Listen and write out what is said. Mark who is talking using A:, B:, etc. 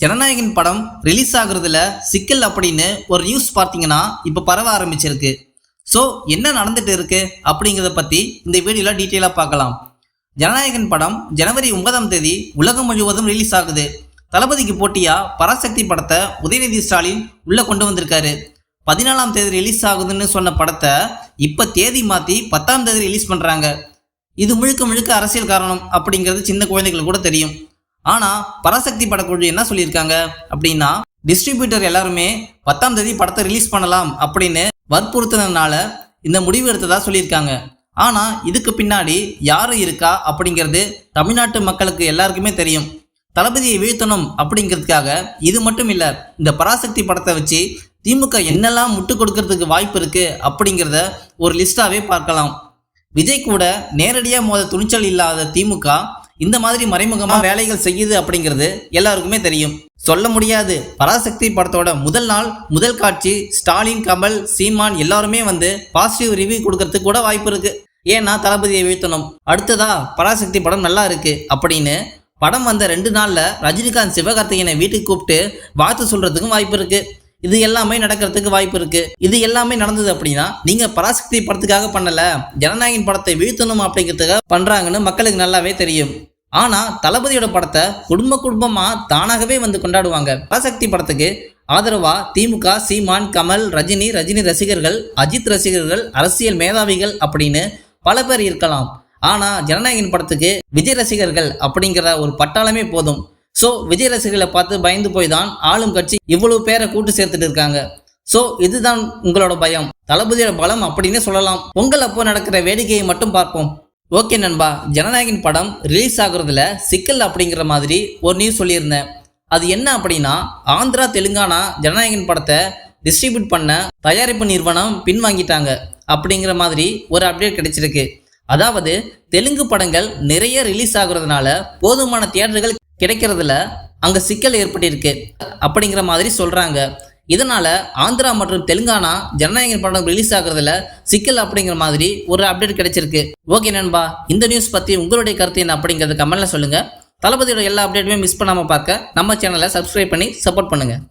A: ஜனநாயகன் படம் ரிலீஸ் ஆகுறதுல சிக்கல் அப்படின்னு ஒரு நியூஸ் பார்த்தீங்கன்னா இப்போ பரவ ஆரம்பிச்சிருக்கு. ஸோ என்ன நடந்துட்டு இருக்கு அப்படிங்கிறத பற்றி இந்த வீடியோவில் டீட்டெயிலாக பார்க்கலாம். ஜனநாயகன் படம் ஜனவரி ஒன்பதாம் தேதி உலகம் முழுவதும் ரிலீஸ் ஆகுது. தளபதிக்கு போட்டியாக பராசக்தி படத்தை உதயநிதி ஸ்டாலின் உள்ளே கொண்டு வந்திருக்காரு. பதினாலாம் தேதி ரிலீஸ் ஆகுதுன்னு சொன்ன படத்தை இப்போ தேதி மாற்றி பத்தாம் தேதி ரிலீஸ் பண்ணுறாங்க இது முழுக்க முழுக்க அரசியல் காரணம் அப்படிங்கிறது சின்ன குழந்தைகளுக்கு கூட தெரியும். ஆனால் பராசக்தி படக்குழு என்ன சொல்லியிருக்காங்க? அப்படின்னா டிஸ்ட்ரிபியூட்டர் எல்லாருமே பத்தாம் தேதி படத்தை ரிலீஸ் பண்ணலாம் அப்படின்னு வற்புறுத்தினால இந்த முடிவு எடுத்ததா சொல்லியிருக்காங்க. ஆனால் இதுக்கு பின்னாடி யார் இருக்கா அப்படிங்கிறது தமிழ்நாட்டு மக்களுக்கு எல்லாருக்குமே தெரியும். தளபதியை வீழ்த்தணும் அப்படிங்கிறதுக்காக இது மட்டும் இல்லை இந்த பராசக்தி படத்தை வச்சு திமுக என்னெல்லாம் முட்டு கொடுக்கறதுக்கு வாய்ப்பு இருக்கு அப்படிங்கிறத ஒரு லிஸ்டாகவே பார்க்கலாம். விஜய் கூட நேரடியாக மோத துணிச்சல் இல்லாத திமுக இந்த மாதிரி மறைமுகமாக வேலைகள் செய்யுது அப்படிங்கிறது எல்லாருக்குமே தெரியும். சொல்ல முடியாது. பராசக்தி படத்தோட முதல் நாள் முதல் காட்சி ஸ்டாலின் கமல் சீமான் எல்லாருமே வந்து பாசிட்டிவ் ரிவ்யூ கொடுக்கறதுக்கு கூட வாய்ப்பு இருக்கு. ஏன்னா தளபதியை வீழ்த்தணும். அடுத்ததா பராசக்தி படம் நல்லா இருக்கு அப்படின்னு படம் வந்த ரெண்டு நாள்ல ரஜினிகாந்த் சிவகார்த்திகேயனை வீட்டுக்கு கூப்பிட்டு வாழ்த்து சொல்றதுக்கும் வாய்ப்பு இருக்கு. இது எல்லாமே நடக்கிறதுக்கு வாய்ப்பு இருக்கு. இது எல்லாமே நடந்தது அப்படின்னா நீங்க பராசக்தி படத்துக்காக பண்ணல ஜனநாயகன் படத்தை வீழ்த்தணும் அப்படிங்கிறதுக்காக பண்றாங்கன்னு மக்களுக்கு நல்லாவே தெரியும். ஆனா தளபதியோட படத்தை குடும்ப குடும்பமா தானாகவே வந்து கொண்டாடுவாங்க. பராசக்தி படத்துக்கு ஆதரவா திமுக சீமான் கமல் ரஜினி ரஜினி ரசிகர்கள் அஜித் ரசிகர்கள் அரசியல் மேதாவிகள் அப்படின்னு பல பேர் இருக்கலாம். ஆனா ஜனநாயகன் படத்துக்கு விஜய் ரசிகர்கள் அப்படிங்கிற ஒரு பட்டாளமே போதும். ஸோ விஜய் ரசிகர்களை பார்த்து பயந்து போய் தான் ஆளும் கட்சி இவ்வளவு பேரை கூட்டு சேர்த்துட்டு இருக்காங்க. ஸோ இதுதான் உங்களோட பயம். தளபதியோட பலம் அப்படின்னு சொல்லலாம். பொங்கல் அப்போ நடக்கிற வேடிக்கையை மட்டும் பார்ப்போம். ஓகே நண்பா ஜனநாயகன் படம் ரிலீஸ் ஆகுறதுல சிக்கல் அப்படிங்கிற மாதிரி ஒரு நியூஸ் சொல்லியிருந்தேன். அது என்ன அப்படின்னா ஆந்திரா தெலுங்கானா ஜனநாயகன் படத்தை டிஸ்ட்ரிபியூட் பண்ண தயாரிப்பு நிறுவனம் பின்வாங்கிட்டாங்க அப்படிங்கிற மாதிரி ஒரு அப்டேட் கிடைச்சிருக்கு. அதாவது தெலுங்கு படங்கள் நிறைய ரிலீஸ் ஆகுறதுனால போதுமான தியேட்டர்கள் கிடைக்கிறதுல அங்கே சிக்கல் ஏற்பட்டிருக்கு. அப்படிங்கிற மாதிரி சொல்கிறாங்க இதனால் ஆந்திரா மற்றும் தெலுங்கானா ஜனநாயகன் படம் ரிலீஸ் ஆகுறதுல சிக்கல் அப்படிங்கிற மாதிரி ஒரு அப்டேட் கிடைச்சிருக்கு. ஓகே நண்பா இந்த நியூஸ் பற்றி உங்களுடைய கருத்து என்ன அப்படிங்கிறத கமெண்ட்ல சொல்லுங்கள் தளபதியோட எல்லா அப்டேட்டுமே மிஸ் பண்ணாமல் பார்க்க நம்ம சேனலை சப்ஸ்கிரைப் பண்ணி சப்போர்ட் பண்ணுங்கள்